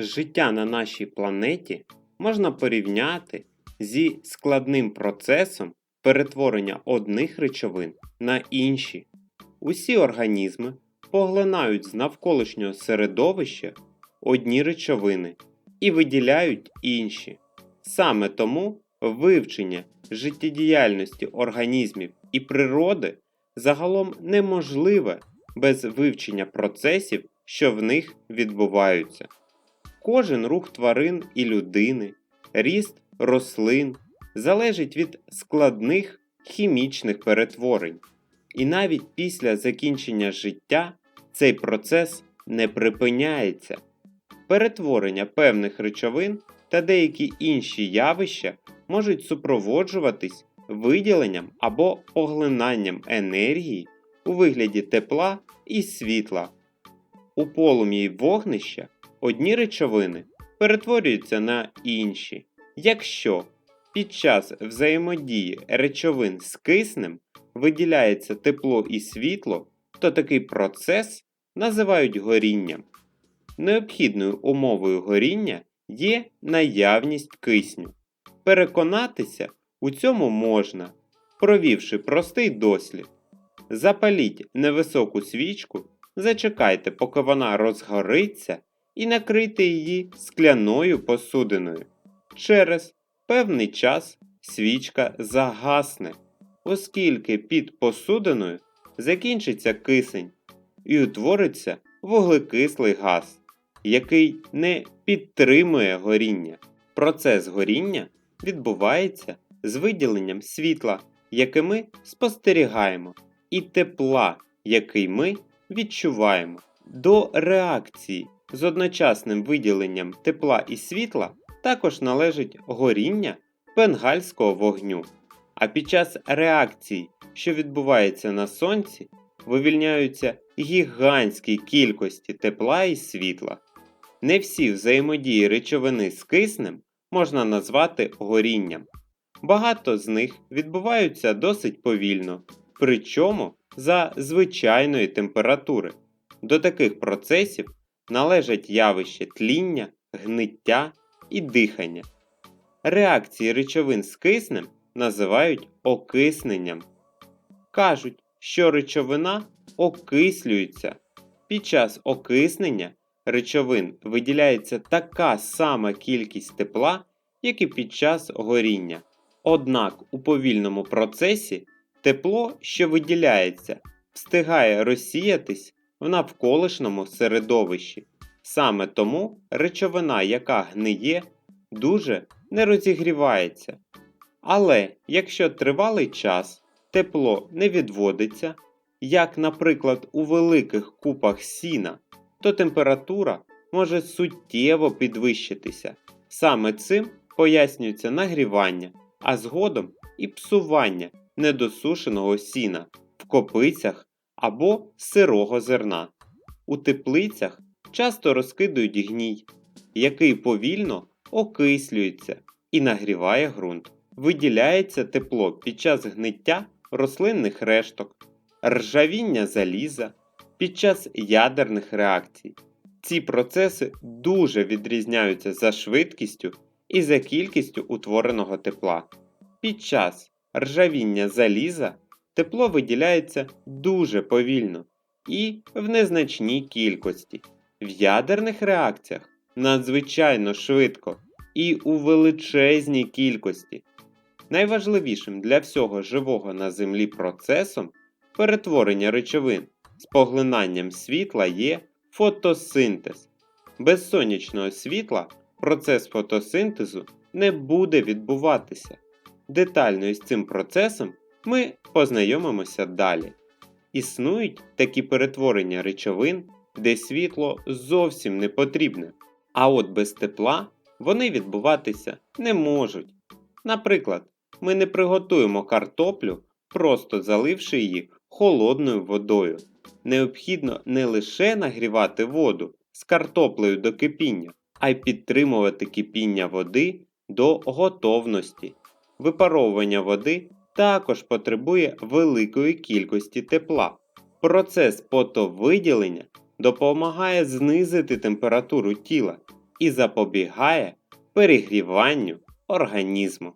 Життя на нашій планеті можна порівняти зі складним процесом перетворення одних речовин на інші. Усі організми поглинають з навколишнього середовища одні речовини і виділяють інші. Саме тому вивчення життєдіяльності організмів і природи загалом неможливе без вивчення процесів, що в них відбуваються. Кожен рух тварин і людини, ріст рослин залежить від складних хімічних перетворень. І навіть після закінчення життя цей процес не припиняється. Перетворення певних речовин та деякі інші явища можуть супроводжуватись виділенням або поглинанням енергії у вигляді тепла і світла. У полум'ї вогнища одні речовини перетворюються на інші. Якщо під час взаємодії речовин з киснем виділяється тепло і світло, то такий процес називають горінням. Необхідною умовою горіння є наявність кисню. Переконатися у цьому можна, провівши простий дослід. Запаліть невисоку свічку, зачекайте, поки вона розгориться, і накрийте її скляною посудиною. Через певний час свічка загасне, оскільки під посудиною закінчиться кисень і утвориться вуглекислий газ, який не підтримує горіння. Процес горіння відбувається з виділенням світла, яке ми спостерігаємо, і тепла, який ми відчуваємо. До реакції з одночасним виділенням тепла і світла також належить горіння бенгальського вогню. А під час реакції, що відбувається на сонці, вивільняються гігантські кількості тепла і світла. Не всі взаємодії речовини з киснем можна назвати горінням. Багато з них відбуваються досить повільно, причому за звичайної температури. До таких процесів належать явище тління, гниття і дихання. Реакції речовин з киснем називають окисненням. Кажуть, що речовина окислюється. Під час окиснення речовин виділяється така сама кількість тепла, як і під час горіння. Однак у повільному процесі тепло, що виділяється, встигає розсіятись в навколишньому середовищі. Саме тому речовина, яка гниє, дуже не розігрівається. Але якщо тривалий час тепло не відводиться, як, наприклад, у великих купах сіна, то температура може суттєво підвищитися. Саме цим пояснюється нагрівання, а згодом і псування недосушеного сіна в копицях або сирого зерна. У теплицях часто розкидують гній, який повільно окислюється і нагріває ґрунт. Виділяється тепло під час гниття рослинних решток, ржавіння заліза під час ядерних реакцій. Ці процеси дуже відрізняються за швидкістю і за кількістю утвореного тепла. Під час ржавіння заліза тепло виділяється дуже повільно і в незначній кількості. В ядерних реакціях надзвичайно швидко і у величезній кількості. Найважливішим для всього живого на Землі процесом перетворення речовин з поглинанням світла є фотосинтез. Без сонячного світла процес фотосинтезу не буде відбуватися. Детально із цим процесом ми познайомимося далі. Існують такі перетворення речовин, де світло зовсім не потрібне, а от без тепла вони відбуватися не можуть. Наприклад, ми не приготуємо картоплю, просто заливши її холодною водою. Необхідно не лише нагрівати воду з картоплею до кипіння, а й підтримувати кипіння води до готовності. Випаровування води також потребує великої кількості тепла. Процес потовиділення допомагає знизити температуру тіла і запобігає перегріванню організму.